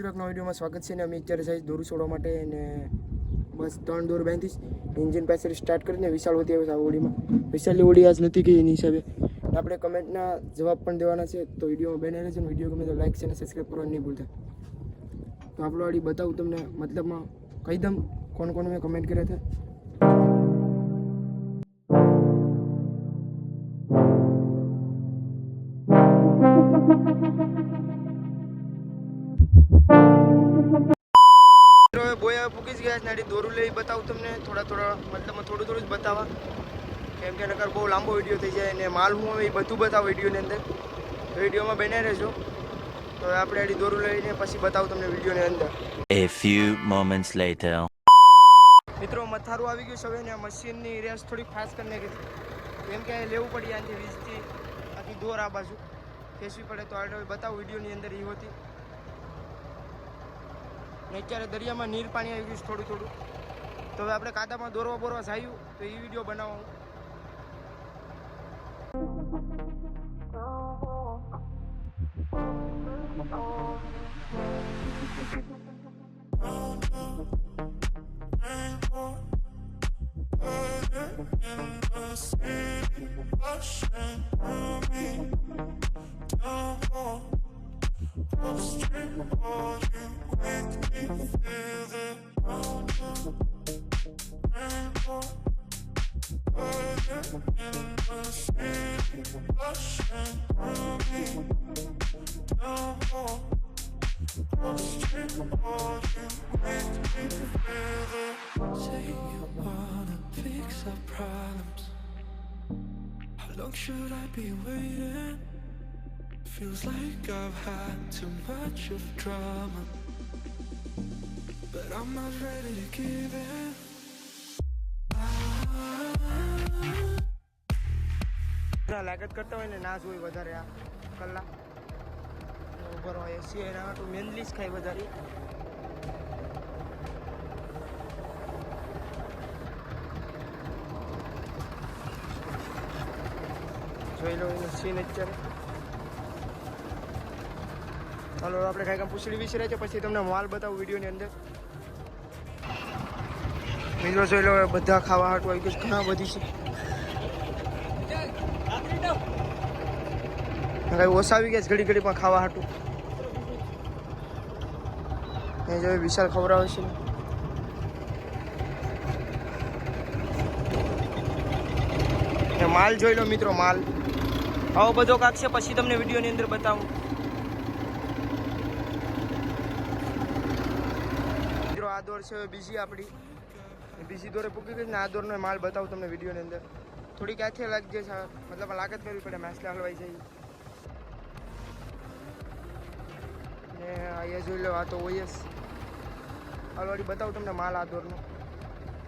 તિરકના વિડીયોમાં સ્વાગત છે ને અમે અત્યારે સાઈઝ દોરું છોડવા માટે અને બસ ત્રણ દોર બાંધીશ. એન્જિન પાસે સ્ટાર્ટ કરીને વિશાળ હોતી આવે આ ઓડીમાં વિશાલની ઓડી આજ નથી ગઈ એની હિસાબે. આપણે કમેન્ટના જવાબ પણ દેવાના છે. તો વિડીયોમાં બેને રહેશે ને વીડિયો ગમે તો લાઈક છે અને સબસ્ક્રાઈબ કરવાનું નહીં ભૂલતા. તો આપણો વાડી બતાવું તમને મતલબમાં કહી દઉં કોણ કોણ મેં કમેન્ટ કર્યા હતા? હવે જ ગયા છે નાડી દોરું લઈ બતાવું તમને. થોડા થોડા મતલબમાં થોડું થોડું જ બતાવવા કેમ કે નકર બહુ લાંબો વીડિયો થઈ જાય અને માલ હું એ બધું બતાવું વિડીયોની અંદર. વિડીયોમાં બને રહેજો. તો આપણે આડી દોરું લઈને પછી બતાવું તમને વિડીયોની અંદર. A few moments later. મિત્રો મથારું આવી ગયું છે હવે ને મશીનની રેસ થોડી ફાસ્ટ કરી નાખી. છે કેમ કે લેવું પડી આનાથી વીજથી. આખી દોર આ બાજુ. ખેંચવી પડે તો આગળ બતાવું વિડીયોની અંદર એ હોતી. ને અત્યારે દરિયામાં નીર પાણી આવી ગયું થોડું થોડું. તો હવે આપણે કાદામાં દોરવા બોરવા જાયું, તો એ વીડિયો બનાવો. How long should I be waiting? Feels like I've had too much of drama. But I'm not ready to give in. ના લાગત કરતા હોય ને ના જોઈ વધારે આ કલાક ઉપર હોય એસી એના હાટું મેનલી જ ખાય વધારે જોઈ લો એનો સીન અત્યારે ચાલો આપણે કાંઈ કામ પૂછડી વિશે છે, પછી તમને માલ બતાવું વિડીયોની અંદર. મિત્રો, જોઈ લો બધા ખાવા હાટું આવી ગયું ઘણા બધી છે. કઈ ઓછા આવી ગયા છે, ઘડી ઘડી પણ ખાવા હાટું. એ જોઈએ વિશાલ ખવડાવે છે. માલ જોઈ લો, મિત્રો, માલ. આવો બધો કાક છે, પછી તમને વિડીયોની અંદર બતાવું મિત્રો આ દોર છે, બીજી આપણી. બીજી દોરે પૂકી ગઈ ને આ દોરનો માલ બતાવું તમને વિડીયોની અંદર. થોડી ક્યાંથી લાગી છે, મતલબ લાગત કરવી પડે માછલા હલવાઈ જાય ને અહીંયા જોઈ લો આ તો ઓયસ હલવાડી બતાવું તમને માલ આ દોરનો.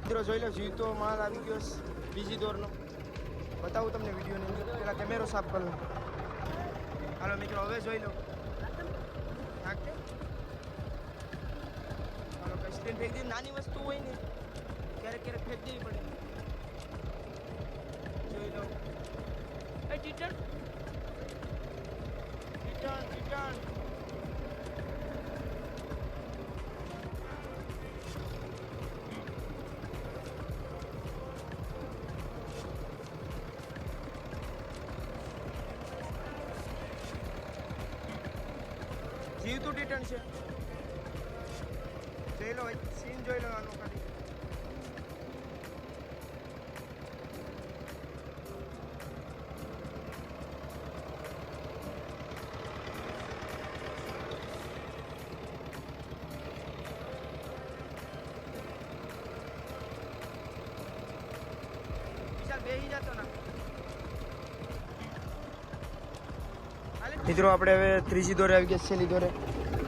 મિત્રો જોઈ લો, જીતો માલ આવી ગયો બીજી દોરનો. બતાવું તમને વિડીયોની અંદર. પેલા કેમેરો સાફ કરી હાલો મિત્રો, હવે જોઈ લો. નાખતે હાલો કસ્ટીન ફેંક દીધી નાની વસ્તુ હોય ને ક્યારેક ક્યારેક ફેંક દેવી પડે. જોઈ લો. એ ટીચર ટીચર ટીચર જીવતું ટીટન છે. જોઈ લો સીન જોઈ લો આનો ખાલી વિશાલ બેહી જતો ના મિત્રો, આપણે હવે ત્રીજી દોરે આવી ગયા છેલ્લી દોરે.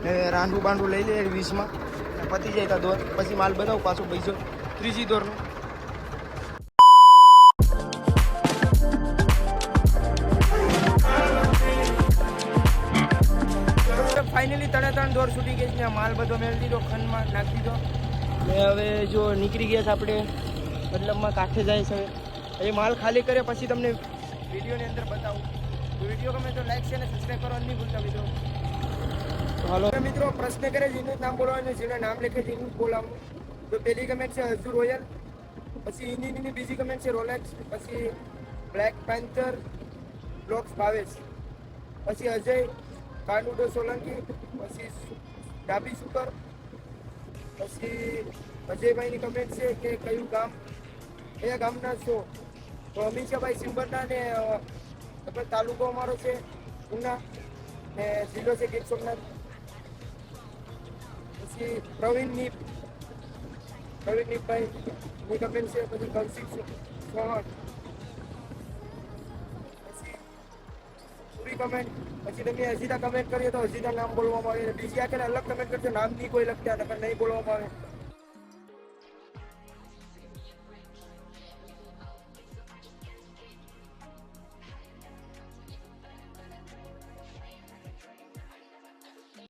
હવે રાંડું બાંડું લઈ લઈએ વીસમાં. અને પતી જાય તા દોર. પછી માલ બતાવું પાછું બીજો. ત્રીજી દોરનો. ફાઇનલી ત્રણે ત્રણ દોર છૂટી ગઈ છે. માલ બધો મેળવી દીધો, ખંડમાં નાખી દીધો. ને હવે જો નીકળી ગયા છે આપણે. મતલબમાં કાંઠે જાય છે. એ માલ ખાલી કરે, પછી તમને વિડીયોની અંદર બતાવું. વીડિયો ગમે તો લાઈક છે ને સબસ્ક્રાઈબ કરવાનું નહીં ભૂલતા મિત્રો. હાલો. મિત્રો, પ્રશ્ન કરે જેનું નામ બોલવાનું જેનું નામ લખે જ બોલાવવાનું તો પહેલી કમેન્ટ છે, હજુ રોયલ, પછી હિન્દીની બીજી કમેન્ટ છે, રોલેક્સ, પછી બ્લેક પેન્થર, બ્લોક્સ ભાવેશ, પછી અજય, કાનુડો સોલંકી, પછી ડાબી સુકર, પછી અજયભાઈની કમેન્ટ છે કે કયું ગામ? કયા ગામના છો? તો અમીષાભાઈ સિંબરના ને આપણે તાલુકો અમારો છે, ઉના, ને જિલ્લો છે ગીર સોમનાથ. પછી પ્રવીણ નીપ પ્રવીણ નીપભાઈ ની કમેન્ટ છે, પછી કૌશિક સો- ચૌહાણ. પછી પૂરી કમેન્ટ પછી તમે અજીતા કમેન્ટ કરીએ તો અજીતા નામ બોલવામાં આવે બીજી આખરે અલગ કમેન્ટ કરજો, નામ નહીં કોઈ લખતા, નકર નહીં બોલવામાં આવે.